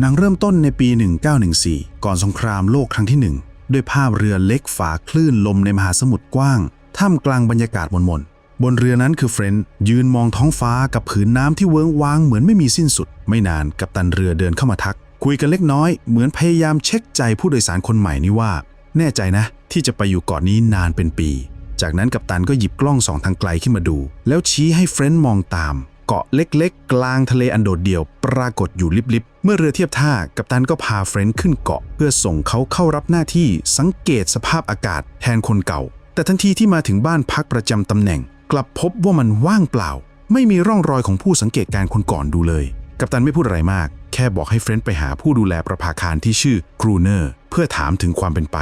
หนังเริ่มต้นในปี 1914 ก่อนสงครามโลกครั้งที่หนึ่งด้วยภาพเรือเล็กฝาคลื่นลมในมหาสมุทรกว้าง ท่ามกลางบรรยากาศมนมนบนเรือนั้นคือเฟรนด์ยืนมองท้องฟ้ากับผืนน้ำที่เวิ้งว้างเหมือนไม่มีสิ้นสุด ไม่นานกัปตันเรือเดินเข้ามาทัก คุยกันเล็กน้อยเหมือนพยายามเช็คใจผู้โดยสารคนใหม่นี้ว่า แน่ใจนะ ที่จะไปอยู่เกาะนี้นานเป็นปี จากนั้นกัปตันก็หยิบกล้องส่องทางไกลขึ้นมาดู แล้วชี้ให้เฟรนด์มองตาม เกาะเล็กๆ กลางทะเลอันโดดเดี่ยว ปรากฏอยู่ลิบๆ เมื่อเรือเทียบท่ากัปตันก็พาเฟรนด์ขึ้นเกาะ เพื่อส่งเขาเข้ารับหน้าที่สังเกตสภาพอากาศแทนคนเก่า แต่ทันทีที่มาถึงบ้านพักประจำตำแหน่ง กลับพบว่ามันว่างเปล่า ไม่มีร่องรอยของผู้สังเกตการณ์คนก่อนดูเลย กัปตันไม่พูดอะไรมาก แค่บอกให้เฟรนด์ไปหาผู้ดูแลประภาคารที่ชื่อกรูเนอร์เพื่อถามถึงความเป็นไป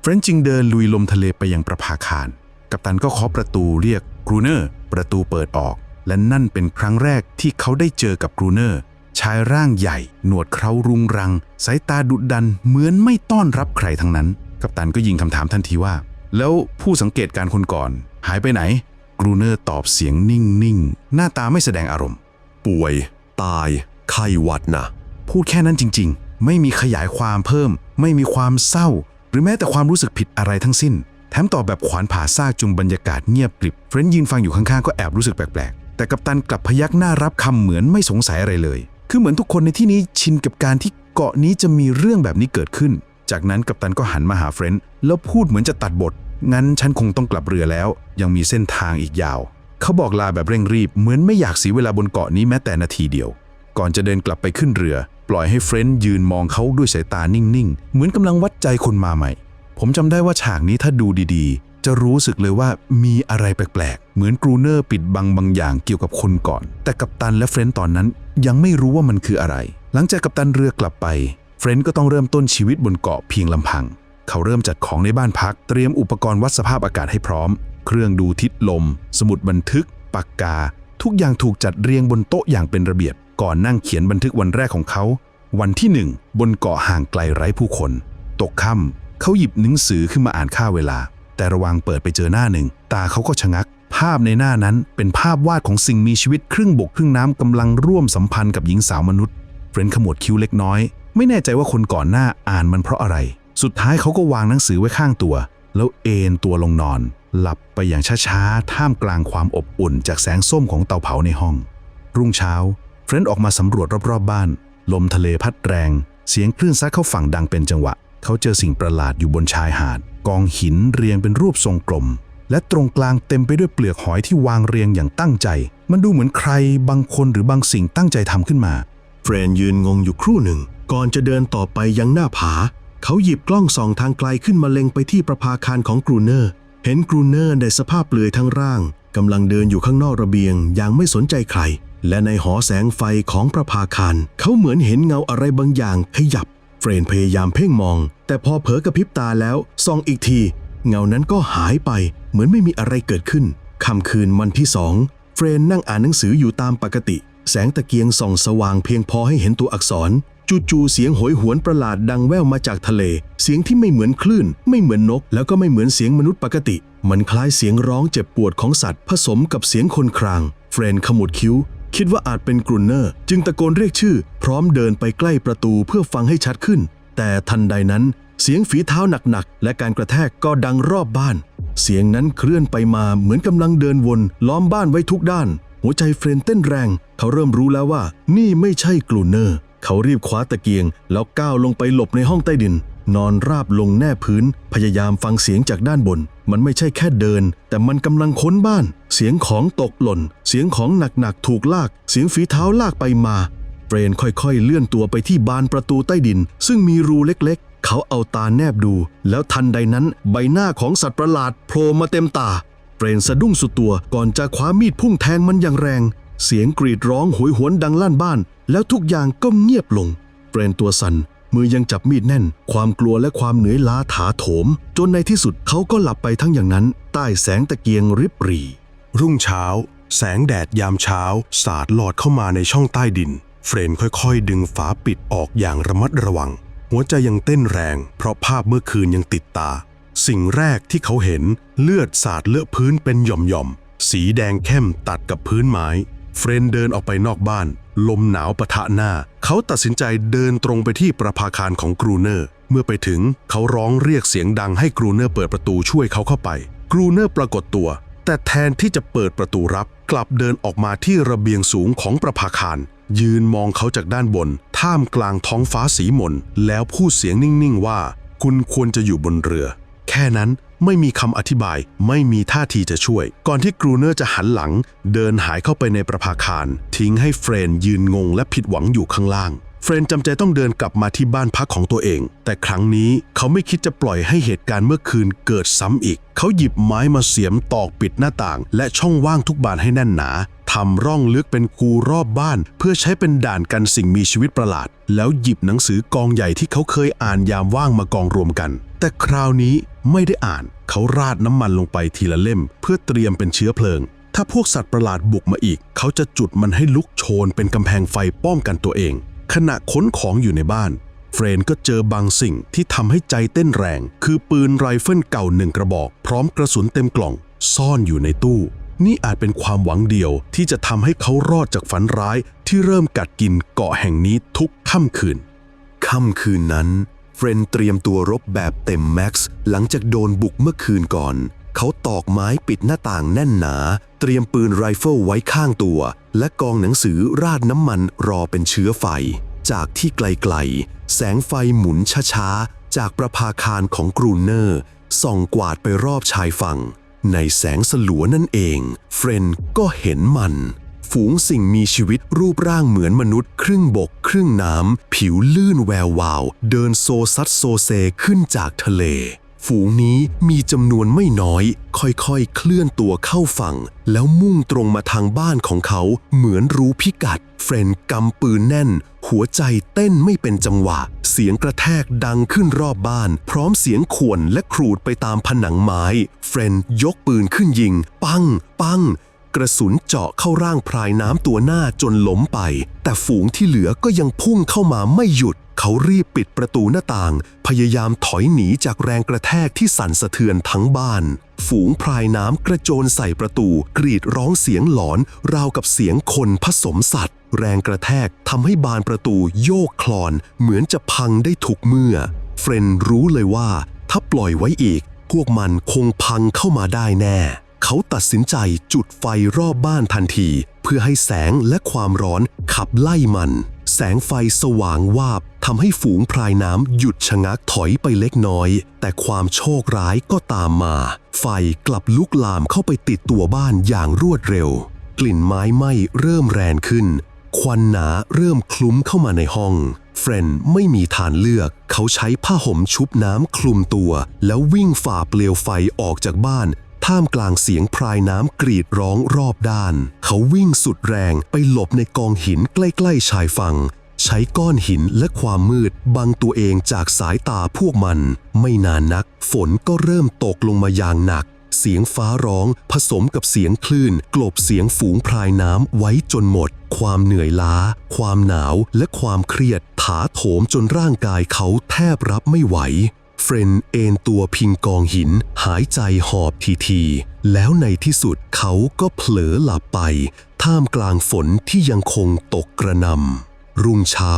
เฟรนด์จึงเดินลุยลมทะเลไปยังประภาคารกัปตันก็เคาะประตูเรียกกรูเนอร์ประตูเปิดออก และนั่นเป็นครั้งแรกที่เขาได้เจอกับกรูเนอร์ ชายร่างใหญ่ หนวดเครารุงรัง สายตาดุดันเหมือนไม่ต้อนรับใครทั้งนั้น กัปตันก็ยิงคำถามทันทีว่า แล้วผู้สังเกตการณ์คนก่อน หายไปไหน กรูเนอร์ตอบเสียงนิ่งๆ หน้าตาไม่แสดงอารมณ์ ป่วย ตาย ไข้หวัดนะพูดแค่นั้นจริง ๆ ไม่มีขยายความเพิ่ม ไม่มีความเศร้า หรือแม้แต่ความรู้สึกผิดอะไรทั้งสิ้น แถมตอบแบบขวานผ่าซากจุงบรรยากาศเงียบกริบ เฟรนด์ยืนฟังอยู่ข้างๆก็แอบรู้สึกแปลกๆ แต่กัปตันกลับพยักหน้ารับคำเหมือนไม่สงสัยอะไรเลย คือเหมือนทุกคนในที่นี้ชินกับการที่เกาะนี้จะมีเรื่องแบบนี้เกิดขึ้น จากนั้นกัปตันก็หันมาหาเฟรนด์แล้วพูดเหมือนจะตัดบท งั้นฉันคงต้องกลับเรือแล้ว ยังมีเส้นทางอีกยาว เขาบอกลาแบบเร่งรีบ เหมือนไม่อยากเสียเวลาบนเกาะนี้แม้แต่นาทีเดียว ก่อนจะเดินกลับไปขึ้นเรือ ปล่อยให้เฟรนด์ยืนมองเขาด้วยสายตานิ่งๆ เหมือนกำลังวัดใจคนมาใหม่ ผมจำได้ว่าฉากนี้ถ้าดูดีๆ จะรู้สึกเลยว่ามีอะไรแปลกๆ เหมือนกรูเนอร์ปิดบังบางอย่างเกี่ยวกับคนก่อน แต่กัปตันและเฟรนด์ตอนนั้นยังไม่รู้ว่ามันคืออะไร หลังจากกัปตันเรือกลับไปเฟรนด์ก็ต้องเริ่มต้นชีวิตบนเกาะเพียงลำพัง เขาเริ่มจัดของในบ้านพัก เตรียมอุปกรณ์วัดสภาพอากาศให้พร้อม เครื่องดูทิศลม สมุดบันทึก ปากกา ทุกอย่างถูกจัดเรียงบนโต๊ะอย่างเป็นระเบียบ ก่อนนั่งเขียนบันทึกวันแรกของเขา วันที่หนึ่งบนเกาะห่างไกลไร้ผู้คน ตกค่ำเขาหยิบหนังสือขึ้นมาอ่านค่าเวลา แต่ระวังเปิดไปเจอหน้าหนึ่ง ตาเขาก็ชะงัก ภาพในหน้านั้นเป็นภาพวาดของสิ่งมีชีวิตครึ่งบกครึ่งน้ำกำลังร่วมสัมพันธ์กับหญิงสาวมนุษย์ เฟรนด์ขมวดคิ้วเล็กน้อย ไม่แน่ใจว่าคนก่อนหน้าอ่านมันเพราะอะไร สุดท้ายเขาก็วางหนังสือไว้ข้างตัว แล้วเอนตัวลงนอน หลับไปอย่างช้าๆ ท่ามกลางความอบอุ่น จากแสงส้มของเตาเผาในห้อง รุ่งเช้า เฟรนด์ออกมาสำรวจรอบๆบ้าน ลมทะเลพัดแรง เสียงคลื่นซัดเข้าฝั่งดังเป็นจังหวะ เขาเจอสิ่งประหลาดอยู่บนชายหาด กองหินเรียงเป็นรูปทรงกลม และตรงกลางเต็มไปด้วยเปลือกหอยที่วางเรียงอย่างตั้งใจ มันดูเหมือนใครบางคนหรือบางสิ่งตั้งใจทำขึ้นมา เฟรนยืนงงอยู่ครู่หนึ่ง ก่อนจะเดินต่อไปยังหน้าผา เขาหยิบกล้องส่องทางไกลขึ้นมาเล็งไปที่ประภาคารของกรูเนอร์ เห็นกรูเนอร์ในสภาพเปลือยทั้งร่างกำลังเดินอยู่ข้างนอกระเบียงอย่างไม่สนใจใคร และในหอแสงไฟของประภาคารเขาเหมือนเห็นเงาอะไรบางอย่างขยับ รนพยายามเพ่งมอง แต่พอเผลอกระพริบตาแล้วส่องอีกที เงานั้นก็หายไป เหมือนไม่มีอะไรเกิดขึ้นค่ำคืนวันที่สองเฟรนนั่งอ่านหนังสืออยู่ตามปกติ แสงตะเกียงส่องสว่างเพียงพอให้เห็นตัวอักษร จู่ๆเสียงโหยหวนประหลาดดังแว่วมาจากทะเล เสียงที่ไม่เหมือนคลื่น ไม่เหมือนนก แล้วก็ไม่เหมือนเสียงมนุษย์ปกติ มันคล้ายเสียงร้องเจ็บปวดของสัตว์ ผสมกับเสียงคนคราง เฟรนขมวดคิ้ว คิดว่าอาจเป็นกรุนเนอร์ จึงตะโกนเรียกชื่อ พร้อมเดินไปใกล้ประตูเพื่อฟังให้ชัดขึ้น แต่ทันใดนั้นเสียงฝีเท้าหนักๆ และการกระแทกก็ดังรอบบ้าน เสียงนั้นเคลื่อนไปมาเหมือนกำลังเดินวนล้อมบ้านไว้ทุกด้าน หัวใจเฟรนเต้นแรง เขาเริ่มรู้แล้วว่า นี่ไม่ใช่กลูเนอร์ เขารีบคว้าตะเกียง แล้วก้าวลงไปหลบในห้องใต้ดิน นอนราบลงแน่พื้น พยายามฟังเสียงจากด้านบน มันไม่ใช่แค่เดิน แต่มันกำลังค้นบ้าน เสียงของตกหล่น เสียงของหนักๆถูกลาก เสียงฝีเท้าลากไปมา เฟรนค่อยๆ เลื่อนตัวไปที่บานประตูใต้ดิน ซึ่งมีรูเล็กๆ เขาเอาตาแนบดู แล้วทันใดนั้นใบหน้าของสัตว์ประหลาดโผล่มาเต็มตา เฟรนสะดุ้งสุดตัวก่อนจะคว้ามีดพุ่งแทงมันอย่างแรง เสียงกรีดร้องโหยหวนดังลั่นบ้าน แล้วทุกอย่างก็เงียบลง เฟรนตัวสั่นมือยังจับมีดแน่น ความกลัวและความเหนื่อยล้าถาโถม จนในที่สุดเขาก็หลับไปทั้งอย่างนั้น ใต้แสงตะเกียงริบหรี่รุ่งเช้า แสงแดดยามเช้า สาดหลอดเข้ามาในช่องใต้ดิน เฟรนค่อยๆ ดึงฝาปิดออกอย่างระมัดระวัง หัวใจยังเต้นแรง เพราะภาพเมื่อคืนยังติดตา สิ่งแรกที่เขาเห็นเลือดสาดเลอะพื้นเป็นหย่อมๆ สีแดงเข้มตัดกับพื้นไม้ เฟรนเดินออกไปนอกบ้าน ลมหนาวปะทะหน้า เขาตัดสินใจเดินตรงไปที่ประภาคารของกรูเนอร์ เมื่อไปถึงเขาร้องเรียกเสียงดังให้กรูเนอร์เปิดประตูช่วยเขาเข้าไป กรูเนอร์ปรากฏตัว แต่แทนที่จะเปิดประตูรับ กลับเดินออกมาที่ระเบียงสูงของประภาคาร ยืนมองเขาจากด้านบน ท่ามกลางท้องฟ้าสีหม่นแล้วพูดเสียงนิ่งๆว่า คุณควรจะอยู่บนเรือ แค่นั้นไม่มีคำอธิบาย ไม่มีท่าทีจะช่วย ก่อนที่กรูเนอร์จะหันหลัง เดินหายเข้าไปในประภาคาร ทิ้งให้เฟรนยืนงงและผิดหวังอยู่ข้างล่าง เฟรนจำใจต้องเดินกลับมาที่บ้านพักของตัวเอง แต่ครั้งนี้เขาไม่คิดจะปล่อยให้เหตุการณ์เมื่อคืนเกิดซ้ำอีก เขาหยิบไม้มาเสียมตอกปิดหน้าต่าง และช่องว่างทุกบานให้แน่นหนาทำร่องลึกเป็นคูรอบบ้าน เพื่อใช้เป็นด่านกันสิ่งมีชีวิตประหลาด แล้วหยิบหนังสือกองใหญ่ที่เขาเคยอ่านยามว่างมากองรวมกัน แต่คราวนี้ไม่ได้อ่าน เขาราดน้ำมันลงไปทีละเล่ม เพื่อเตรียมเป็นเชื้อเพลิง ถ้าพวกสัตว์ประหลาดบุกมาอีก เขาจะจุดมันให้ลุกโชนเป็นกำแพงไฟป้องกันตัวเอง ขณะขนของอยู่ในบ้าน เฟรนก็เจอบางสิ่งที่ทำให้ใจเต้นแรง คือปืนไรเฟิลเก่าหนึ่งกระบอก พร้อมกระสุนเต็มกล่อง ซ่อนอยู่ในตู้ นี่อาจเป็นความหวังเดียวที่จะทำให้เขารอดจากฝันร้ายที่เริ่มกัดกินเกาะแห่งนี้ทุกค่ำคืน ค่ำคืนนั้น เฟรนเตรียมตัวรบแบบเต็มแม็กซ์หลังจากโดนบุกเมื่อคืนก่อน เขาตอกไม้ปิดหน้าต่างแน่นหนา เตรียมปืนไรเฟิลไว้ข้างตัว และกองหนังสือราดน้ำมันรอเป็นเชื้อไฟ จากที่ไกลๆ แสงไฟหมุนช้าๆ จากประภาคารของกรูเนอร์ ส่องกวาดไปรอบชายฝั่ง ในแสงสลัวนั่นเอง เฟรนก็เห็นมัน ฝูงสิ่งมีชีวิตรูปร่างเหมือนมนุษย์ ครึ่งบก ครึ่งน้ำ ผิวลื่นแวววาว เดินโซซัดโซเซขึ้นจากทะเล ฝูงนี้มีจำนวนไม่น้อย ค่อยๆ เคลื่อนตัวเข้าฝั่ง แล้วมุ่งตรงมาทางบ้านของเขาเหมือนรู้พิกัด เฟรนกำปืนแน่น หัวใจเต้นไม่เป็นจังหวะ เสียงกระแทกดังขึ้นรอบบ้าน พร้อมเสียงข่วนและครูดไปตามผนังไม้ เฟรนยกปืนขึ้นยิง ปัง ปังกระสุนเจาะเข้าร่างพรายน้ำตัวหน้าจนล้มไป แต่ฝูงที่เหลือก็ยังพุ่งเข้ามาไม่หยุด เขารีบปิดประตูหน้าต่าง พยายามถอยหนีจากแรงกระแทกที่สั่นสะเทือนทั้งบ้าน ฝูงพรายน้ำกระโจนใส่ประตู กรีดร้องเสียงหลอน ราวกับเสียงคนผสมสัตว์ แรงกระแทกทำให้บานประตูโยกคลอน เหมือนจะพังได้ทุกเมื่อ เฟรนรู้เลยว่า ถ้าปล่อยไว้อีก พวกมันคงพังเข้ามาได้แน่ เขาตัดสินใจจุดไฟรอบบ้านทันที เพื่อให้แสงและความร้อนขับไล่มัน แสงไฟสว่างวาบทำให้ฝูงพรายน้ำหยุดชะงักถอยไปเล็กน้อย แต่ความโชคร้ายก็ตามมา ไฟกลับลุกลามเข้าไปติดตัวบ้านอย่างรวดเร็ว กลิ่นไม้ไหม้เริ่มแรงขึ้น ควันหนาเริ่มคลุ้มเข้ามาในห้อง เฟรนไม่มีทางเลือก เขาใช้ผ้าห่มชุบน้ำคลุมตัว แล้ววิ่งฝ่าเปลวไฟออกจากบ้าน ท่ามกลางเสียงพรายน้ำกรีดร้องรอบด้าน เขาวิ่งสุดแรงไปหลบในกองหินใกล้ ๆ ชายฝั่ง ใช้ก้อนหินและความมืดบังตัวเองจากสายตาพวกมัน ไม่นานนัก ฝนก็เริ่มตกลงมาอย่างหนัก เสียงฟ้าร้องผสมกับเสียงคลื่น กลบเสียงฝูงพรายน้ำไว้จนหมด ความเหนื่อยล้า ความหนาวและความเครียด ถาโถมจนร่างกายเขาแทบรับไม่ไหว เฟรนเอนตัวพิงกองหินหายใจหอบทีๆแล้วในที่สุดเขาก็เผลอหลับไป ท่ามกลางฝนที่ยังคงตกกระหนำรุ่งเช้า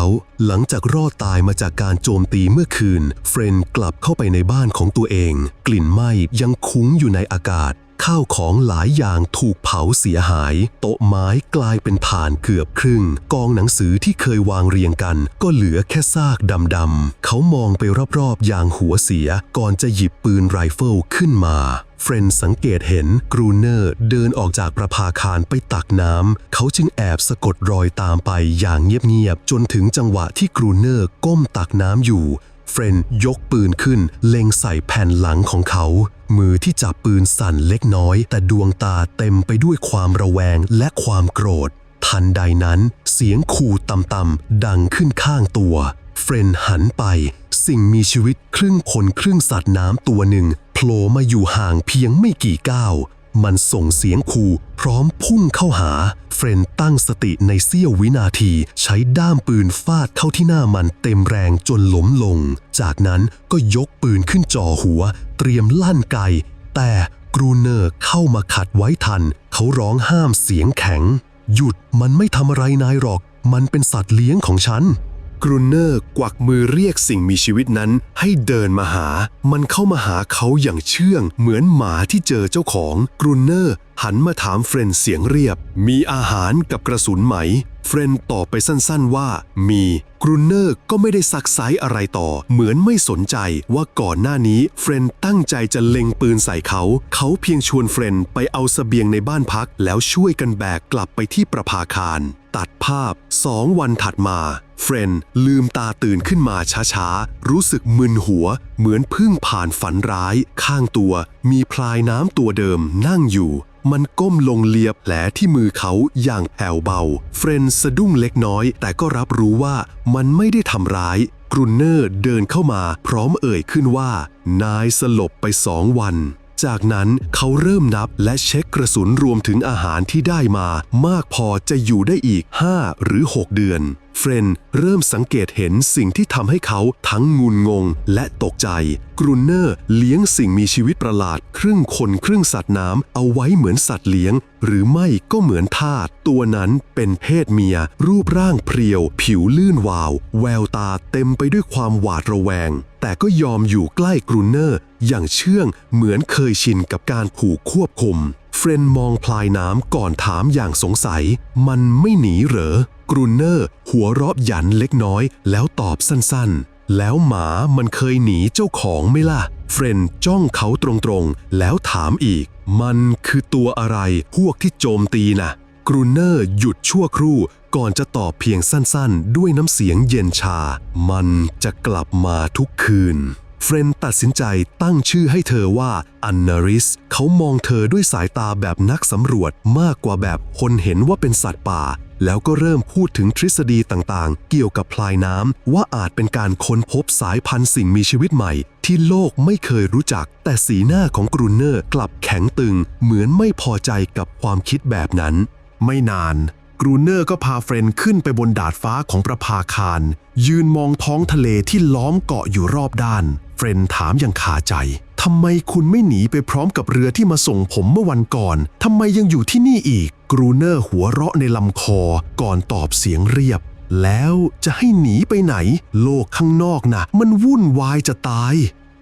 หลังจากรอดตายมาจากการโจมตีเมื่อคืน เฟรนกลับเข้าไปในบ้านของตัวเอง กลิ่นไหม้ยังคุ้งอยู่ในอากาศ ข้าวของหลายอย่างถูกเผาเสียหาย โต๊ะไม้กลายเป็นฐานเกือบครึ่ง กองหนังสือที่เคยวางเรียงกัน ก็เหลือแค่ซากดำๆ เขามองไปรอบๆอย่างหัวเสีย ก่อนจะหยิบปืนไรเฟิลขึ้นมาเฟรนสังเกตเห็นกรูเนอร์เดินออกจากประภาคารไปตักน้ำ เขาจึงแอบสะกดรอยตามไปอย่างเงียบๆ จนถึงจังหวะที่กรูเนอร์ก้มตักน้ำอยู่ เฟรนยกปืนขึ้น เล็งใส่แผ่นหลังของเขา มือที่จับปืนสั่นเล็กน้อย แต่ดวงตาเต็มไปด้วยความระแวงและความโกรธ ทันใดนั้นเสียงขู่ต่ำๆดังขึ้นข้างตัว เฟรนหันไป สิ่งมีชีวิตครึ่งคนครึ่งสัตว์น้ำตัวหนึ่งโผล่มาอยู่ห่างเพียงไม่กี่ก้าว มันส่งเสียงขู่พร้อมพุ่งเข้าหา เฟรนตั้งสติในเสี้ยววินาที ใช้ด้ามปืนฟาดเข้าที่หน้ามันเต็มแรงจนล้มลง จากนั้นก็ยกปืนขึ้นจ่อหัว เตรียมลั่นไก แต่กรูเนอร์เข้ามาขัดไว้ทัน เขาร้องห้ามเสียงแข็ง หยุดมันไม่ทำอะไรนายหรอก มันเป็นสัตว์เลี้ยงของฉัน กรูเนอร์กวักมือเรียกสิ่งมีชีวิตนั้นให้เดินมาหา มันเข้ามาหาเขาอย่างเชื่อง เหมือนหมาที่เจอเจ้าของ กรูเนอร์หันมาถามเฟรนเสียงเรียบ มีอาหารกับกระสุนไหม เฟรนตอบไปสั้นๆว่า มีกรูเนอร์ก็ไม่ได้ซักไซอะไรต่อ เหมือนไม่สนใจว่าก่อนหน้านี้เฟรนตั้งใจจะเล็งปืนใส่เขา เขาเพียงชวนเฟรนไปเอาเสบียงในบ้านพัก แล้วช่วยกันแบกกลับไปที่ประภาคาร ตัดภาพสองวันถัดมาเฟรนลืมตาตื่นขึ้นมาช้าๆ รู้สึกมึนหัว เหมือนเพิ่งผ่านฝันร้าย ข้างตัวมีพลายน้ำตัวเดิมนั่งอยู่ มันก้มลงเลียแผลที่มือเขาอย่างแผ่วเบา เฟรนสะดุ้งเล็กน้อย แต่ก็รับรู้ว่ามันไม่ได้ทำร้าย กรุนเนอร์เดินเข้ามาพร้อมเอ่ยขึ้นว่า นายสลบไปสองวันจากนั้นเขาเริ่มนับและเช็คกระสุนรวมถึงอาหารที่ได้มามากพอจะอยู่ได้อีก 5 หรือ 6 เดือน เฟรนเริ่มสังเกตเห็นสิ่งที่ทำให้เขาทั้งงุนงงและตกใจ กรุนเนอร์เลี้ยงสิ่งมีชีวิตประหลาด ครึ่งคนครึ่งสัตว์น้ำเอาไว้เหมือนสัตว์เลี้ยง หรือไม่ก็เหมือนทาสตัวนั้นเป็นเพศเมีย รูปร่างเพรียว ผิวลื่นวาว แววตาเต็มไปด้วยความหวาดระแวง แต่ก็ยอมอยู่ใกล้กรุนเนอร์ อย่างเชื่องเหมือนเคยชินกับการผูกควบคุม เฟรนมองพลายน้ำก่อนถามอย่างสงสัย มันไม่หนีเหรอกรุนเนอร์ หัวเราะหยันเล็กน้อย แล้วตอบสั้นๆ แล้วหมามันเคยหนีเจ้าของไหมล่ะ เฟรนจ้องเขาตรงๆ แล้วถามอีก มันคือตัวอะไรพวกที่โจมตีน่ะกรูเนอร์หยุดชั่วครู่ก่อนจะตอบเพียงสั้นๆ ด้วยน้ำเสียงเย็นชา มันจะกลับมาทุกคืน เฟรนตัดสินใจตั้งชื่อให้เธอว่าอันนาริส เขามองเธอด้วยสายตาแบบนักสำรวจมากกว่าแบบคนเห็นว่าเป็นสัตว์ป่า แล้วก็เริ่มพูดถึงทฤษฎีต่างๆ เกี่ยวกับพลายน้ำว่าอาจเป็นการค้นพบสายพันธุ์สิ่งมีชีวิตใหม่ ที่โลกไม่เคยรู้จัก แต่สีหน้าของกรูเนอร์กลับแข็งตึง เหมือนไม่พอใจกับความคิดแบบนั้น ไม่นาน กรูเนอร์ก็พาเฟรนขึ้นไปบนดาดฟ้าของประภาคาร ยืนมองท้องทะเลที่ล้อมเกาะอยู่รอบด้าน เฟรนถามอย่างคาใจทำไมคุณไม่หนีไปพร้อมกับเรือที่มาส่งผมเมื่อวันก่อนทำไมยังอยู่ที่นี่อีก กรูเนอร์หัวเราะในลำคอก่อนตอบเสียงเรียบ แล้วจะให้หนีไปไหน โลกข้างนอกนะ่ะมันวุ่นวายจะตาย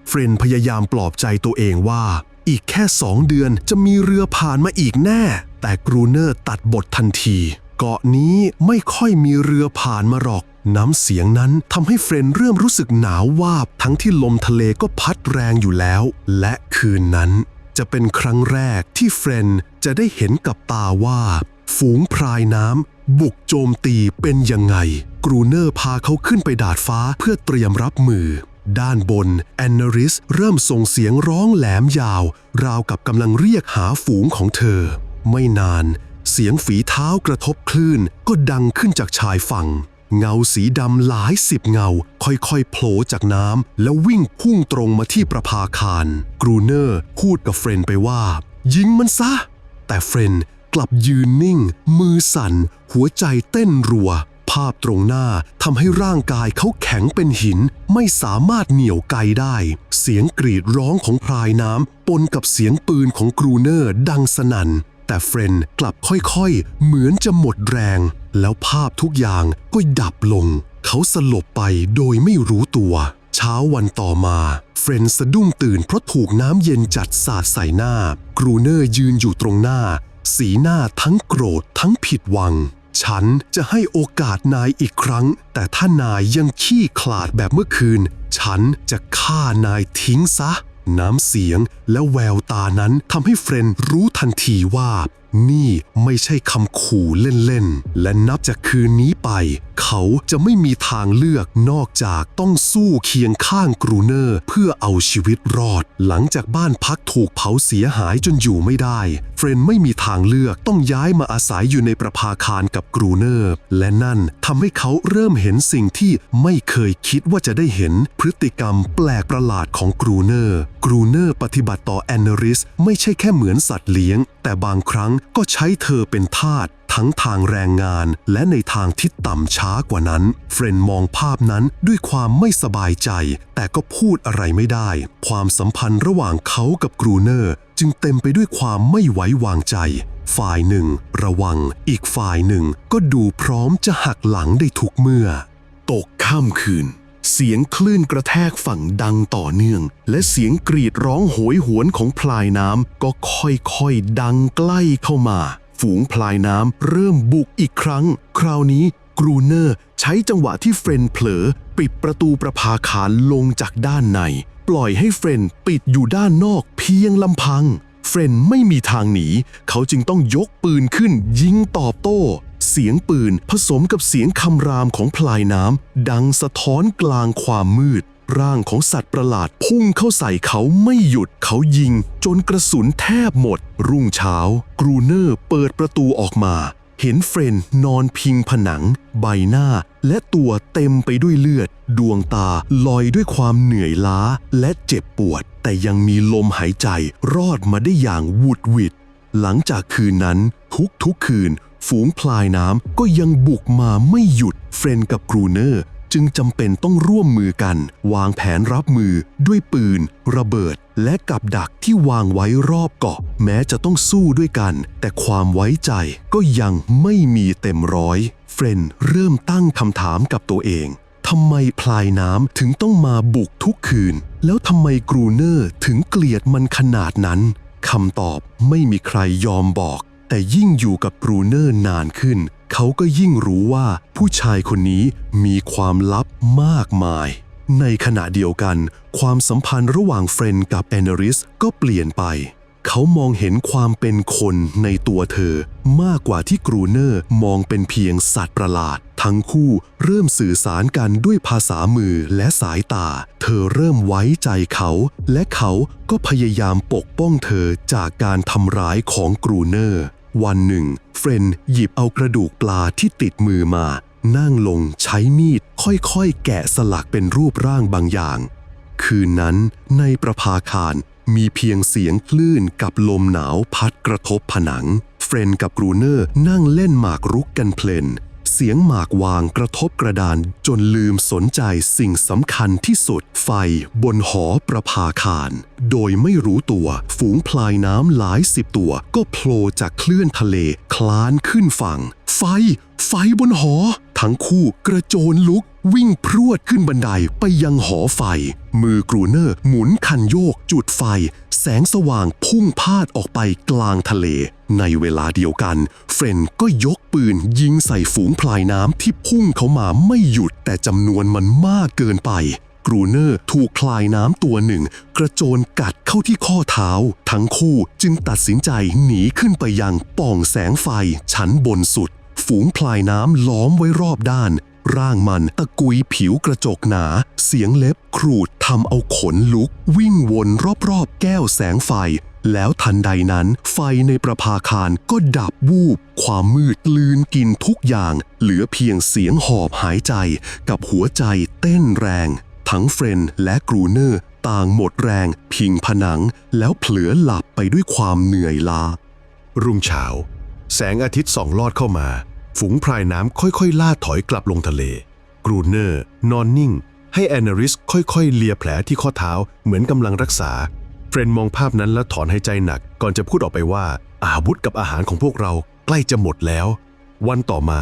เฟรนพยายามปลอบใจตัวเองว่า อีกแค่สองเดือนจะมีเรือผ่านมาอีกแน่ แต่กรูเนอร์ตัดบททันที เกาะนี้ไม่ค่อยมีเรือผ่านมาหรอก น้ำเสียงนั้นทำให้เฟรนเริ่มรู้สึกหนาววาบ ทั้งที่ลมทะเลก็พัดแรงอยู่แล้ว และคืนนั้น จะเป็นครั้งแรกที่เฟรนจะได้เห็นกับตาว่า ฝูงพรายน้ำบุกโจมตีเป็นยังไง กรูเนอร์พาเขาขึ้นไปดาดฟ้าเพื่อเตรียมรับมือ ด้านบนแอนนาริสเริ่มส่งเสียงร้องแหลมยาว ราวกับกำลังเรียกหาฝูงของเธอ ไม่นาน เสียงฝีเท้ากระทบคลื่นก็ดังขึ้นจากชายฝั่ง เงาสีดำหลายสิบเงา ค่อยๆโผล่จากน้ำแล้ววิ่งพุ่งตรงมาที่ประภาคาร กรูเนอร์พูดกับเฟรนไปว่า ยิงมันซะ แต่เฟรนกลับยืนนิ่ง มือสั่น หัวใจเต้นรัว ภาพตรงหน้าทำให้ร่างกายเขาแข็งเป็นหิน ไม่สามารถเหนี่ยวไกได้ เสียงกรีดร้องของพรายน้ำปนกับเสียงปืนของกรูเนอร์ดังสนั่น แต่เฟรนกลับค่อยๆ เหมือนจะหมดแรง แล้วภาพทุกอย่างก็ดับลง เขาสลบไปโดยไม่รู้ตัว เช้าวันต่อมาเฟรนสะดุ้งตื่นเพราะถูกน้ำเย็นจัดสาดใส่หน้า กรูเนอร์ยืนอยู่ตรงหน้า สีหน้าทั้งโกรธทั้งผิดหวัง ฉันจะให้โอกาสนายอีกครั้ง แต่ถ้านายยังขี้ขลาดแบบเมื่อคืน ฉันจะฆ่านายทิ้งซะ น้ำเสียงและแววตานั้นทำให้เฟรนรู้ทันทีว่า นี่ไม่ใช่คำขู่เล่นๆ และนับจากคืนนี้ไป เขาจะไม่มีทางเลือกนอกจากต้องสู้เคียงข้างกรูเนอร์ เพื่อเอาชีวิตรอด หลังจากบ้านพักถูกเผาเสียหายจนอยู่ไม่ได้ เฟรนไม่มีทางเลือกต้องย้ายมาอาศัยอยู่ในประภาคารกับกรูเนอร์ และนั่นทำให้เขาเริ่มเห็นสิ่งที่ไม่เคยคิดว่าจะได้เห็นพฤติกรรมแปลกประหลาดของกรูเนอร์ กรูเนอร์ปฏิบัติต่อแอนเนริสไม่ใช่แค่เหมือนสัตว์เลี้ยง แต่บางครั้งก็ใช้เธอเป็นทาส ทั้งทางแรงงานและในทางที่ต่ำช้ากว่านั้น เฟรนมองภาพนั้นด้วยความไม่สบายใจ แต่ก็พูดอะไรไม่ได้ ความสัมพันธ์ระหว่างเขากับกรูเนอร์ จึงเต็มไปด้วยความไม่ไว้วางใจ ฝ่ายหนึ่ง ระวัง อีกฝ่ายหนึ่งก็ดูพร้อมจะหักหลังได้ทุกเมื่อ ตกค่ำคืนเสียงคลื่นกระแทกฝั่งดังต่อเนื่อง และเสียงกรีดร้องโหยหวนของพลายน้ำก็ค่อยๆดังใกล้เข้ามา ฝูงพลายน้ำเริ่มบุกอีกครั้ง คราวนี้กรูเนอร์ใช้จังหวะที่เฟรนเผลอ ปิดประตูประภาคารลงจากด้านใน ปล่อยให้เฟรนปิดอยู่ด้านนอกเพียงลำพัง เฟรนไม่มีทางหนี เขาจึงต้องยกปืนขึ้นยิงตอบโต้ เสียงปืนผสมกับเสียงคำรามของพลายน้ำดังสะท้อนกลางความมืด ร่างของสัตว์ประหลาดพุ่งเข้าใส่เขาไม่หยุดเขายิง จนกระสุนแทบหมด รุ่งเช้า กรูเนอร์เปิดประตูออกมา เห็นเฟรนนอนพิงผนัง ใบหน้า และตัวเต็มไปด้วยเลือด ดวงตาลอยด้วยความเหนื่อยล้าและเจ็บปวด แต่ยังมีลมหายใจรอดมาได้อย่างวุดวิดหลังจากคืนนั้นทุกทุกคืน ฝูงพลายน้ำก็ยังบุกมาไม่หยุดเฟรนกับกรูเนอร์ จึงจำเป็นต้องร่วมมือกัน วางแผนรับมือด้วยปืน ระเบิด และกับดักที่วางไว้รอบเกาะ แม้จะต้องสู้ด้วยกัน แต่ความไว้ใจก็ยังไม่มีเต็มร้อย เฟรนเริ่มตั้งคำถามกับตัวเองทำไมพลายน้ำถึงต้องมาบุกทุกคืน แล้วทำไมกรูเนอร์ถึงเกลียดมันขนาดนั้นคำตอบไม่มีใครยอมบอก แต่ยิ่งอยู่กับบรูเนอร์นานขึ้น เขาก็ยิ่งรู้ว่าผู้ชายคนนี้มีความลับมากมาย ในขณะเดียวกัน ความสัมพันธ์ระหว่างเฟรนกับแอนเนริสก็เปลี่ยนไป เขามองเห็นความเป็นคนในตัวเธอ มากกว่าที่กรูเนอร์มองเป็นเพียงสัตว์ประหลาด ทั้งคู่เริ่มสื่อสารกันด้วยภาษามือและสายตา เธอเริ่มไว้ใจเขา และเขาก็พยายามปกป้องเธอจากการทำร้ายของกรูเนอร์ วันหนึ่ง เฟรนหยิบเอากระดูกปลาที่ติดมือมา นั่งลงใช้มีดค่อยๆ แกะสลักเป็นรูปร่างบางอย่าง คืนนั้นในประภาคารมีเพียงเสียงคลื่นกับลมหนาวพัดกระทบผนัง เฟรนกับกรูเนอร์นั่งเล่นหมากรุกกันเพลิน เสียงหมากวางกระทบกระดานจนลืมสนใจสิ่งสำคัญที่สุด ไฟบนหอประภาคาร โดยไม่รู้ตัวฝูงพลายน้ำหลายสิบตัว ก็โผล่จากคลื่นทะเลคลานขึ้นฝั่ง ไฟ ไฟบนหอ ทั้งคู่กระโจนลุก วิ่งพรวดขึ้นบันไดไปยังหอไฟ มือกรูเนอร์หมุนคันโยกจุดไฟ แสงสว่างพุ่งพาดออกไปกลางทะเล ในเวลาเดียวกัน เฟรนก็ยกปืนยิงใส่ฝูงพลายน้ำที่พุ่งเขามาไม่หยุดแต่จำนวนมันมากเกินไปกรูเนอร์ถูกพลายน้ำตัวหนึ่ง กระโจนกัดเข้าที่ข้อเท้า ทั้งคู่จึงตัดสินใจหนีขึ้นไปยังป่องแสงไฟชั้นบนสุด ฝูงพลายน้ำล้อมไว้รอบด้าน ร่างมันตะกุยผิวกระจกหนา เสียงเล็บครูดทำเอาขนลุก วิ่งวนรอบๆ แก้วแสงไฟ แล้วทันใดนั้นไฟในประภาคารก็ดับวูบ ความมืดลืนกินทุกอย่าง เหลือเพียงเสียงหอบหายใจ กับหัวใจเต้นแรง ทั้งเฟรนและกรูเนอร์ต่างหมดแรง พิงผนัง แล้วเผลอหลับไปด้วยความเหนื่อยล้ารุ่งเช้า แสงอาทิตย์ส่องลอดเข้ามา ฝูงพรายน้ำค่อยๆ ล่าถอยกลับลงทะเล กรูเนอร์ นอนนิ่ง ให้แอนนาริสค่อยๆ เลียแผลที่ข้อเท้าเหมือนกำลังรักษา เฟรนมองภาพนั้นแล้วถอนหายใจหนัก ก่อนจะพูดออกไปว่า อาวุธกับอาหารของพวกเราใกล้จะหมดแล้ว วันต่อมา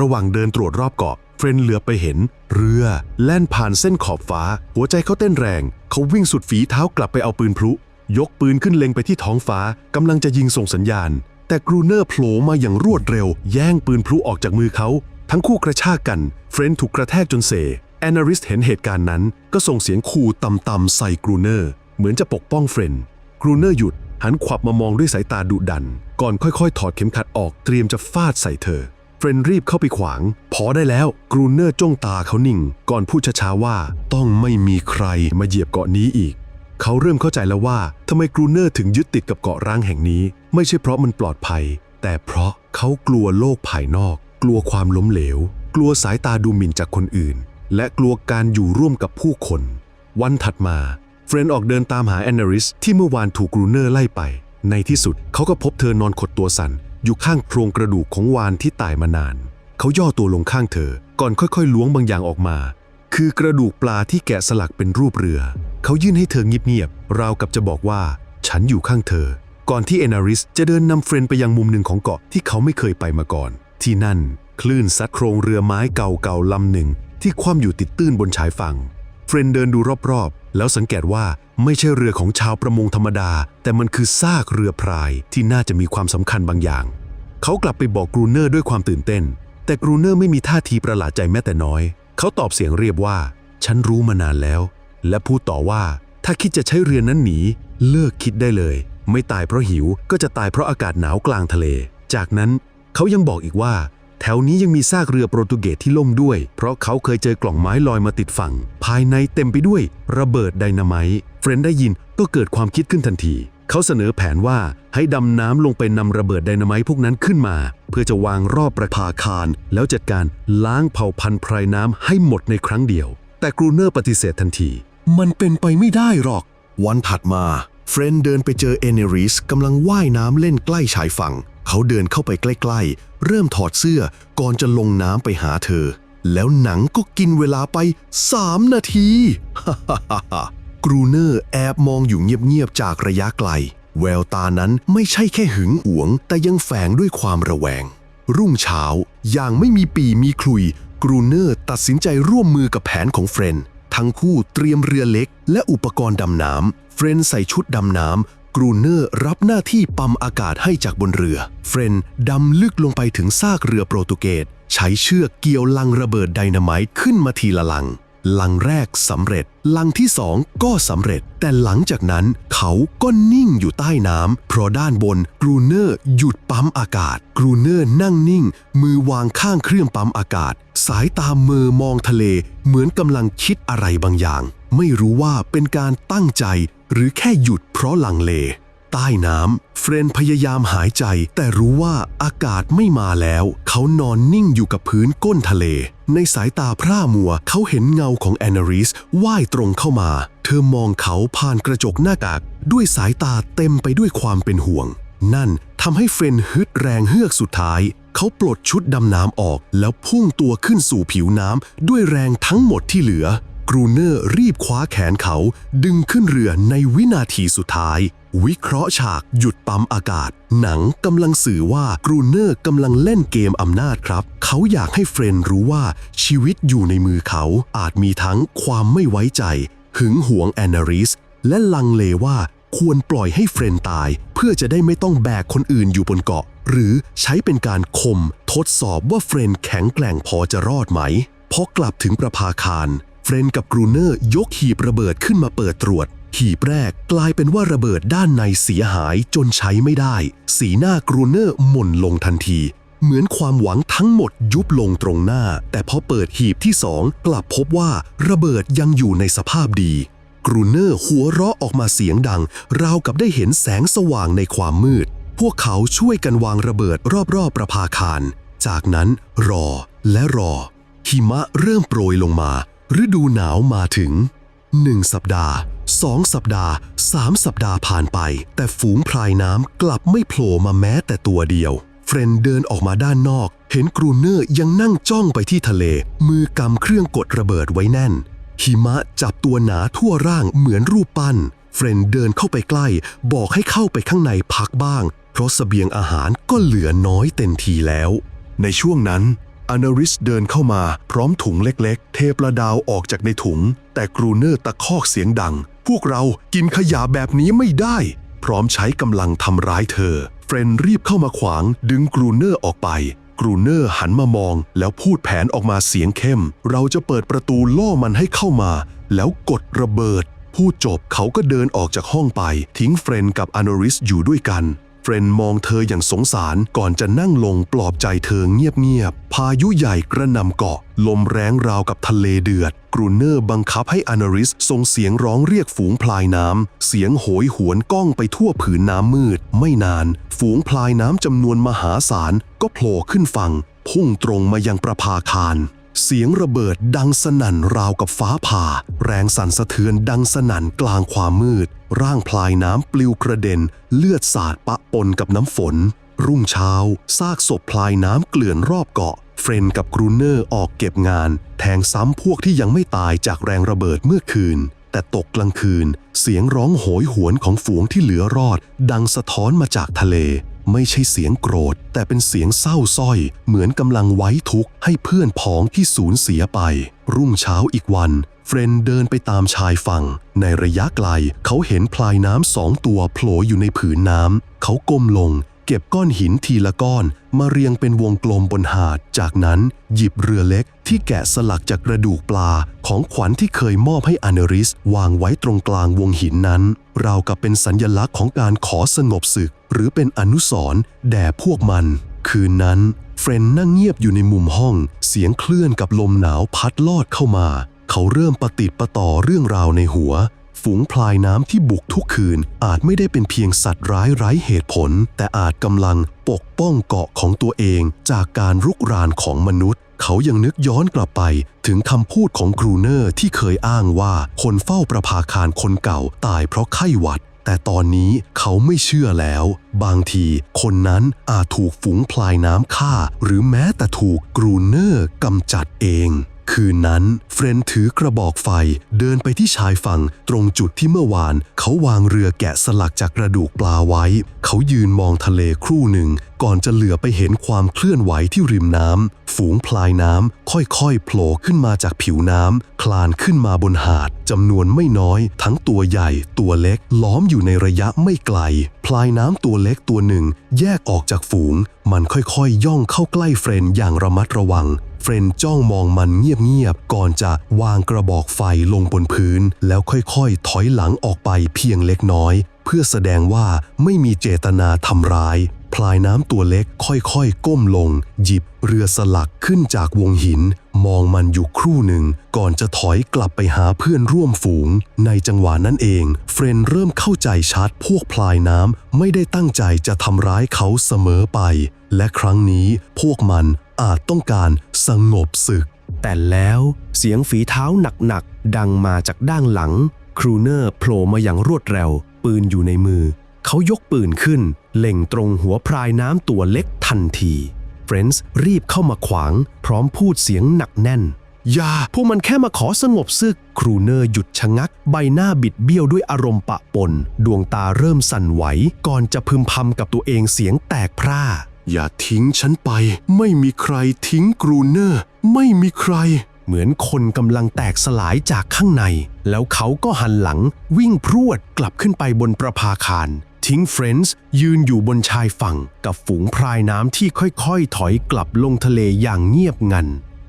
ระหว่างเดินตรวจรอบเกาะ เฟรนเหลือไปเห็น เรือ แล่นผ่านเส้นขอบฟ้า หัวใจเขาเต้นแรง เขาวิ่งสุดฝีเท้ากลับไปเอาปืนพลุ ยกปืนขึ้นเล็งไปที่ท้องฟ้ากำลังจะยิงส่งสัญญาณ แต่กรูเนอร์โผล่มาอย่างรวดเร็ว แย่งปืนพลุออกจากมือเขา ทั้งคู่กระชากกัน เฟรนถูกกระแทกจนเซแอนนาริสเห็นเหตุการณ์นั้น ก็ส่งเสียงขู่ต่ำๆใส่กรูเนอร์ เหมือนจะปกป้องเฟรนกรูเนอร์หยุด หันขวับมามองด้วยสายตาดุดัน ก่อนค่อยๆ ถอดเข็มขัดออกเตรียมจะฟาดใส่เธอ เฟรนรีบเข้าไปขวาง พอได้แล้วกรูเนอร์จ้องตาเขานิ่ง ก่อนพูดช้าๆว่าต้องไม่มีใครมาเหยียบเกาะนี้อีก เขาเริ่มเข้าใจแล้วว่าทำไมกรูเนอร์ถึงยึดติดกับเกาะร้างแห่งนี้ ไม่ใช่เพราะมันปลอดภัย แต่เพราะเขากลัวโลกภายนอก กลัวความล้มเหลว กลัวสายตาดูหมิ่นจากคนอื่น และกลัวการอยู่ร่วมกับผู้คน วันถัดมาเฟรนออกเดินตามหาแอนนาริสที่เมื่อวานถูกกรูเนอร์ไล่ไป ในที่สุดเขาก็พบเธอนอนขดตัวสั่นอยู่ข้างโครงกระดูกของวานที่ตายมานาน เขาย่อตัวลงข้างเธอ ก่อนค่อยๆล้วงบางอย่างออกมา คือกระดูกปลาที่แกะสลักเป็นรูปเรือ เขายื่นให้เธอเงียบๆราวกับจะบอกว่า ฉันอยู่ข้างเธอ ก่อนที่เอนาริสจะเดินนำเฟรนไปยังมุมหนึ่งของเกาะที่เขาไม่เคยไปมาก่อน ที่นั่น คลื่นซัดโครงเรือไม้เก่าๆลำหนึ่ง ที่คว่ำอยู่ติดตื้นบนชายฝั่ง เฟรนเดินดูรอบๆ แล้วสังเกตว่าไม่ใช่เรือของชาวประมงธรรมดา แต่มันคือซากเรือพรายที่น่าจะมีความสำคัญบางอย่าง เขากลับไปบอกกรูเนอร์ด้วยความตื่นเต้น แต่กรูเนอร์ไม่มีท่าทีประหลาดใจแม้แต่น้อย เขาตอบเสียงเรียบว่า ฉันรู้มานานแล้ว และพูดต่อว่าถ้าคิดจะใช้เรือนั้นหนีเลิกคิดได้เลย ไม่ตายเพราะหิวก็จะตายเพราะอากาศหนาวกลางทะเล จากนั้นเขายังบอกอีกว่า แถวนี้ยังมีซากเรือโปรตุเกสที่ล่มด้วย เพราะเขาเคยเจอกล่องไม้ลอยมาติดฝั่ง ภายในเต็มไปด้วย ระเบิดไดนาไมต์เฟรนได้ยินก็เกิดความคิดขึ้นทันที เขาเสนอแผนว่าให้ดำน้ำลงไปนำระเบิดไดนาไมต์พวกนั้นขึ้นมา เพื่อจะวางรอบประภาคาร แล้วจัดการล้างเผ่าพันธุ์ไพรน้ำให้หมดในครั้งเดียว แต่กรูเนอร์ปฏิเสธทันที มันเป็นไปไม่ได้หรอก วันถัดมา เฟรนเดินไปเจอเอเนริสกำลังว่ายน้ำเล่นใกล้ชายฝั่ง เขาเดินเข้าไปใกล้ๆ เริ่มถอดเสื้อก่อนจะลงน้ำไปหาเธอ แล้วหนังก็กินเวลาไป 3 นาที กรูเนอร์แอบมองอยู่เงียบๆ จากระยะไกล แววตานั้นไม่ใช่แค่หึงหวง แต่ยังแฝงด้วยความระแวง รุ่งเช้าอย่างไม่มีปีมีคลุย กรูเนอร์ตัดสินใจร่วมมือกับแผนของเฟรนทั้งคู่เตรียมเรือเล็ก และอุปกรณ์ดำน้ำเฟรนใส่ชุดดำน้ำกรูเนอร์รับหน้าที่ปั๊มอากาศให้จากบนเรือ เฟรนดำลึกลงไปถึงซากเรือโปรตุเกส ใช้เชือกเกี่ยวลังระเบิดไดนาไมต์ขึ้นมาทีละลัง ลังแรกสำเร็จ ลังที่สองก็สำเร็จ แต่หลังจากนั้นเขาก็นิ่งอยู่ใต้น้ำเพราะด้านบนกรูเนอร์หยุดปั๊มอากาศ กรูเนอร์นั่งนิ่ง มือวางข้างเครื่องปั๊มอากาศ สายตาเมอมองทะเล เหมือนกำลังคิดอะไรบางอย่าง ไม่รู้ว่าเป็นการตั้งใจ หรือแค่หยุดเพราะลังเล ใต้น้ำเฟรนพยายามหายใจ แต่รู้ว่าอากาศไม่มาแล้ว เขานอนนิ่งอยู่กับพื้นก้นทะเล ในสายตาพร่ามัว เขาเห็นเงาของแอนนาริสว่ายตรงเข้ามา เธอมองเขาผ่านกระจกหน้ากาก ด้วยสายตาเต็มไปด้วยความเป็นห่วง นั่นทำให้เฟรนฮึดแรงเฮือกสุดท้ายเขาปลดชุดดำน้ำออกแล้วพุ่งตัวขึ้นสู่ผิวน้ำด้วยแรงทั้งหมดที่เหลือ กรูเนอร์รีบคว้าแขนเขาดึงขึ้นเรือในวินาทีสุดท้าย วิเคราะห์ฉากหยุดปั๊มอากาศ หนังกำลังสื่อว่ากรูเนอร์กำลังเล่นเกมอำนาจครับ เขาอยากให้เฟรนรู้ว่าชีวิตอยู่ในมือเขาอาจมีทั้งความไม่ไว้ใจ หึงหวงแอนนาริส และลังเลว่าควรปล่อยให้เฟรนตาย เพื่อจะได้ไม่ต้องแบกคนอื่นอยู่บนเกาะ หรือใช้เป็นการข่มทดสอบว่าเฟรนแข็งแกร่งพอจะรอดไหมพอกลับถึงประภาคาร เฟรนกับกรูเนอร์ยกหีบระเบิดขึ้นมาเปิดตรวจ หีบแรกกลายเป็นว่าระเบิดด้านในเสียหายจนใช้ไม่ได้ สีหน้ากรูเนอร์หม่นลงทันที เหมือนความหวังทั้งหมดยุบลงตรงหน้า แต่พอเปิดหีบที่สองกลับพบว่าระเบิดยังอยู่ในสภาพดีกรูเนอร์หัวเราะออกมาเสียงดัง ราวกับได้เห็นแสงสว่างในความมืด พวกเขาช่วยกันวางระเบิดรอบๆประภาคาร จากนั้นรอและรอหิมะเริ่มโปรยลงมา ฤดูหนาวมาถึง 1 สัปดาห์ 2 สัปดาห์ 3 สัปดาห์ผ่านไป แต่ฝูงพรายน้ำกลับไม่โผล่มาแม้แต่ตัวเดียว เฟรนเดินออกมาด้านนอก เห็นกรูเนอร์ยังนั่งจ้องไปที่ทะเล มือกำเครื่องกดระเบิดไว้แน่น หิมะจับตัวหนาทั่วร่างเหมือนรูปปั้น เฟรนเดินเข้าไปใกล้ บอกให้เข้าไปข้างในพักบ้าง เพราะเสบียงอาหารก็เหลือน้อยเต็มทีแล้ว ในช่วงนั้น อนาริสเดินเข้ามาพร้อมถุงเล็กๆ เทปลาดาวออกจากในถุง แต่กรูเนอร์ตะคอกเสียงดัง พวกเรากินขยะแบบนี้ไม่ได้ พร้อมใช้กำลังทำร้ายเธอ เฟรนรีบเข้ามาขวางดึงกรูเนอร์ออกไป กรูเนอร์หันมามอง แล้วพูดแผนออกมาเสียงเข้ม เราจะเปิดประตูล่อมันให้เข้ามา แล้วกดระเบิด พูดจบเขาก็เดินออกจากห้องไป ทิ้งเฟรนกับอนาริสอยู่ด้วยกัน เฟรนมองเธออย่างสงสารก่อนจะนั่งลงปลอบใจเธอเงียบๆ พายุใหญ่กระหน่ำเกาะ ลมแรงราวกับทะเลเดือด กรูเนอร์บังคับให้อนาริสส่งเสียงร้องเรียกฝูงพลายน้ำ เสียงโหยหวนก้องไปทั่วผืนน้ำมืด ไม่นาน ฝูงพลายน้ำจำนวนมหาศาลก็โผล่ขึ้นฝั่ง พุ่งตรงมายังประภาคาร เสียงระเบิดดังสนั่นราวกับฟ้าผ่า แรงสั่นสะเทือนดังสนั่นกลางความมืด ร่างพลายน้ำปลิวกระเด็น เลือดสาดปะปนกับน้ำฝน รุ่งเช้า ซากศพพลายน้ำเกลื่อนรอบเกาะ เฟรนกับกรูเนอร์ออกเก็บงาน แทงซ้ำพวกที่ยังไม่ตายจากแรงระเบิดเมื่อคืน แต่ตกกลางคืน เสียงร้องโหยหวนของฝูงที่เหลือรอด ดังสะท้อนมาจากทะเล ไม่ใช่เสียงโกรธ แต่เป็นเสียงเศร้าสร้อย เหมือนกำลังไว้ทุกข์ให้เพื่อนผองที่สูญเสียไป รุ่งเช้าอีกวัน เฟรนเดินไปตามชายฝั่ง ในระยะไกล เขาเห็นพลายน้ำสองตัวโผล่อยู่ในผืนน้ำ เขาก้มลง เก็บก้อนหินทีละก้อนมาเรียงเป็นวงกลมบนหาด จากนั้นหยิบเรือเล็กที่แกะสลักจากกระดูกปลาของขวัญที่เคยมอบให้อเนริส วางไว้ตรงกลางวงหินนั้น ราวกับเป็นสัญญลักษณ์ของการขอสงบศึก หรือเป็นอนุสรณ์แด่พวกมัน คืนนั้น เฟรนนั่งเงียบอยู่ในมุมห้อง เสียงเคลื่อนกับลมหนาวพัดลอดเข้ามา เขาเริ่มประติดประต่อเรื่องราวในหัว ฝูงพลายน้ำที่บุกทุกคืน อาจไม่ได้เป็นเพียงสัตว์ร้ายไร้เหตุผล แต่อาจกำลังปกป้องเกาะของตัวเอง จากการรุกรานของมนุษย์ เขายังนึกย้อนกลับไป ถึงคำพูดของกรูเนอร์ที่เคยอ้างว่าคนเฝ้าประภาคารคนเก่าตายเพราะไข้หวัด แต่ตอนนี้เขาไม่เชื่อแล้ว บางทีคนนั้นอาจถูกฝูงพลายน้ำฆ่า หรือแม้แต่ถูกกรูเนอร์กำจัดเอง คืนนั้น เฟรนถือกระบอกไฟเดินไปที่ชายฝั่งตรงจุดที่เมื่อวาน เขาวางเรือแกะสลักจากกระดูกปลาไว้ เขายืนมองทะเลครู่หนึ่ง ก่อนจะเหลือไปเห็นความเคลื่อนไหวที่ริมน้ำฝูงพลายน้ำค่อยๆโผล่ขึ้นมาจากผิวน้ำคลานขึ้นมาบนหาดจำนวนไม่น้อย ทั้งตัวใหญ่ ตัวเล็ก ล้อมอยู่ในระยะไม่ไกล พลายน้ำตัวเล็กตัวหนึ่ง แยกออกจากฝูง มันค่อยๆย่องเข้าใกล้เฟรนอย่างระมัดระวัง เฟรนจ้องมองมันเงียบๆก่อนจะวางกระบอกไฟลงบนพื้น แล้วค่อยๆ ถอยหลังออกไปเพียงเล็กน้อย เพื่อแสดงว่าไม่มีเจตนาทำร้ายพลายน้ำตัวเล็กค่อยๆ ก้มลง หยิบเรือสลักขึ้นจากวงหิน มองมันอยู่ครู่หนึ่ง ก่อนจะถอยกลับไปหาเพื่อนร่วมฝูง ในจังหวะนั้นเอง เฟรนเริ่มเข้าใจชัดพวกพลายน้ำไม่ได้ตั้งใจจะทำร้ายเขาเสมอไป และครั้งนี้พวกมัน อาจต้องการสงบศึก แต่แล้วเสียงฝีเท้าหนักๆ ดังมาจากด้านหลัง ครูเนอร์โผล่มาอย่างรวดเร็ว ปืนอยู่ในมือ เขายกปืนขึ้น เล็งตรงหัวพรายน้ำตัวเล็กทันทีเฟรนซ์รีบเข้ามาขวาง พร้อมพูดเสียงหนักแน่น อย่า พวกมันแค่มาขอสงบศึก ครูเนอร์หยุดชะงัก ใบหน้าบิดเบี้ยวด้วยอารมณ์ปะปน ดวงตาเริ่มสั่นไหว ก่อนจะพึมพำกับตัวเองเสียงแตกพร่า อย่าทิ้งฉันไป ไม่มีใครทิ้งกรูเนอร์ ไม่มีใคร เหมือนคนกำลังแตกสลายจากข้างใน แล้วเขาก็หันหลังวิ่งพรวดกลับขึ้นไปบนประภาคาร ทิ้งเฟรนซ์ยืนอยู่บนชายฝั่ง กับฝูงพรายน้ำที่ค่อยๆ ถอยกลับลงทะเลอย่างเงียบงัน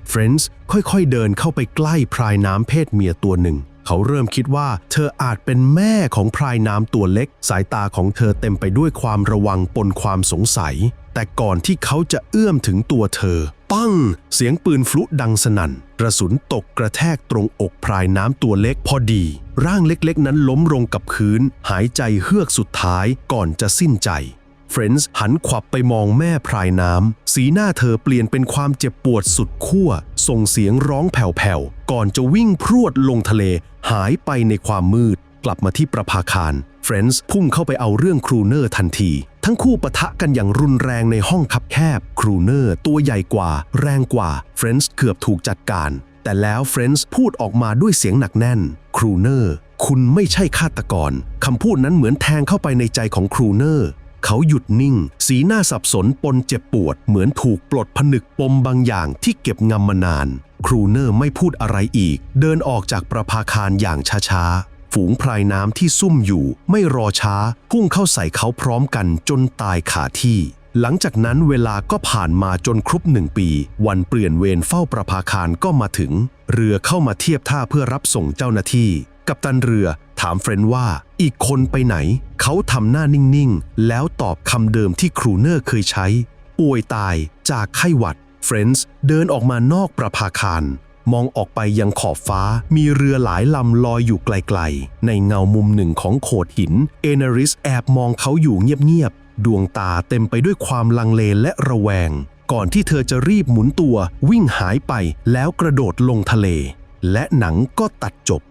เฟรนซ์ค่อยๆเดินเข้าไปใกล้พรายน้ำเพศเมียตัวหนึ่ง เขาเริ่มคิดว่าเธออาจเป็นแม่ของพรายน้ำตัวเล็ก สายตาของเธอเต็มไปด้วยความระวังปนความสงสัย แต่ก่อนที่เขาจะเอื้อมถึงตัวเธอ ปั้ง เสียงปืนฟลุดังสนั่น กระสุนตกกระแทกตรงอกพรายน้ำตัวเล็กพอดี ร่างเล็กๆ นั้นล้มลงกับพื้น หายใจเฮือกสุดท้ายก่อนจะสิ้นใจเฟรนซ์หันขวับไปมองแม่พรายน้ำ สีหน้าเธอเปลี่ยนเป็นความเจ็บปวดสุดขั้ว ส่งเสียงร้องแผ่วๆ ก่อนจะวิ่งพรวดลงทะเล หายไปในความมืด กลับมาที่ประภาคารเฟรนซ์พุ่งเข้าไปเอาเรื่องครูเนอร์ทันที ทั้งคู่ปะทะกันอย่างรุนแรงในห้องคับแคบ ครูเนอร์ตัวใหญ่กว่า แรงกว่า เฟรนซ์เกือบถูกจัดการ แต่แล้วเฟรนซ์พูดออกมาด้วยเสียงหนักแน่น ครูเนอร์ คุณไม่ใช่ฆาตกร คำพูดนั้นเหมือนแทงเข้าไปในใจของครูเนอร์ เขาหยุดนิ่ง สีหน้าสับสนปนเจ็บปวด เหมือนถูกปลดผนึกปมบางอย่างที่เก็บงำมานาน ครูเนอร์ไม่พูดอะไรอีก เดินออกจากประภาคารอย่างช้าๆ ฝูงพรายน้ำที่ซุ่มอยู่ไม่รอช้า พุ่งเข้าใส่เขาพร้อมกันจนตายขาที่ หลังจากนั้นเวลาก็ผ่านมาจนครบหนึ่งปี วันเปลี่ยนเวรเฝ้าประภาคารก็มาถึง เรือเข้ามาเทียบท่าเพื่อรับส่งเจ้าหน้าที่ กัปตันเรือถามเฟรนด์ว่า อีกคนไปไหน เขาทำหน้านิ่งๆ แล้วตอบคำเดิมที่ครูเนอร์เคยใช้ ป่วยตายจากไข้หวัดเฟรนด์เดินออกมานอกประภาคาร มองออกไปยังขอบฟ้ามีเรือหลายลำลอยอยู่ไกลๆ ในเงามุมหนึ่งของโขดหิน เอเนริสแอบมองเขาอยู่เงียบๆ ดวงตาเต็มไปด้วยความลังเลและระแวง ก่อนที่เธอจะรีบหมุนตัววิ่งหายไปแล้วกระโดดลงทะเล และหนังก็ตัดจบ